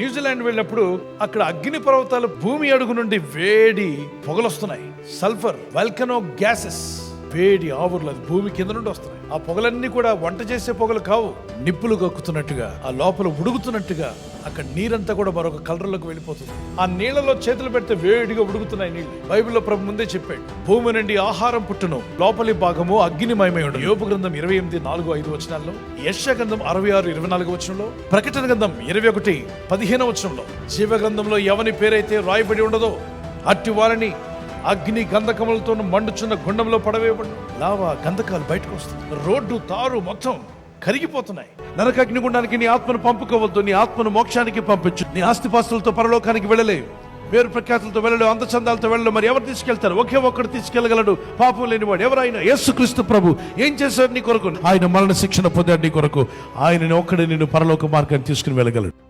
New Zealand వెళ్ళినప్పుడు అక్కడ అగ్ని పర్వతాలు భూమి అడుగు నుండి వేడి పొగలొస్తున్నాయి. సల్ఫర్ వల్కనో గ్యాసెస్ వేడి ఆవుర్లు అది భూమి కింద నుండి వస్తున్నాయి. ఆ పొగలన్నీ కూడా వంట చేసే పొగలు కావు. నిప్పులు కక్కుతున్నట్టుగా ఆ లోపల ఉడుగుతున్నట్టుగా అక్కడ నీరంతా కూడా మరొక కలర్లోకి వెళ్ళిపోతుంది. ఆ నీళ్ళలో చేతులు పెడితే వేడిగా ఉడుగుతున్నాయి నీళ్ళు బైబిల్లో ప్రభు ముందే చెప్పాడు భూమి నుండి ఆహారం పుట్టును లోపలి భాగము అగ్నిమయమై ఉండదు యోపు గ్రంథం ఇరవై ఎనిమిది నాలుగు ఐదు వచనాల్లో యశ గ్రంథం అరవై ఆరు ఇరవై నాలుగు వచనంలో ప్రకటన గ్రంథం ఇరవై ఒకటి పదిహేను వచనంలో జీవ గ్రంథంలో ఎవని పేరైతే రాయబడి ఉండదో అట్టి వారిని అగ్ని గంధకములతో మండుచున్న గుండంలో పడవేయబడి. లావా గంధకాలు బయటకు వస్తుంది రోడ్డు తారు మొత్తం కరిగిపోతున్నాయి. నరక అగ్నిగుండానికి నీ ఆత్మను పంపుకోవద్దు. నీ ఆత్మను మోక్షానికి పంపించు. నీ ఆస్తిపాస్తులతో పరలోకానికి వెళ్ళలేవు. పేరు ప్రఖ్యాతులతో వెళ్ళడు అందచందాలతో వెళ్ళడు మరి ఎవరు తీసుకెళ్తారు? ఒకే ఒక్కడు తీసుకెళ్ళగలడు పాపం లేనివాడు ఎవరైనా? యేసుక్రీస్తు ప్రభు ఏం చేశాడు నీ కొరకు? ఆయన మరణ శిక్షణ పొందాడు నీ కొరకు. ఆయన ఒక్కడే నిన్ను పరలోక మార్గాన్ని తీసుకుని వెళ్ళగలడు.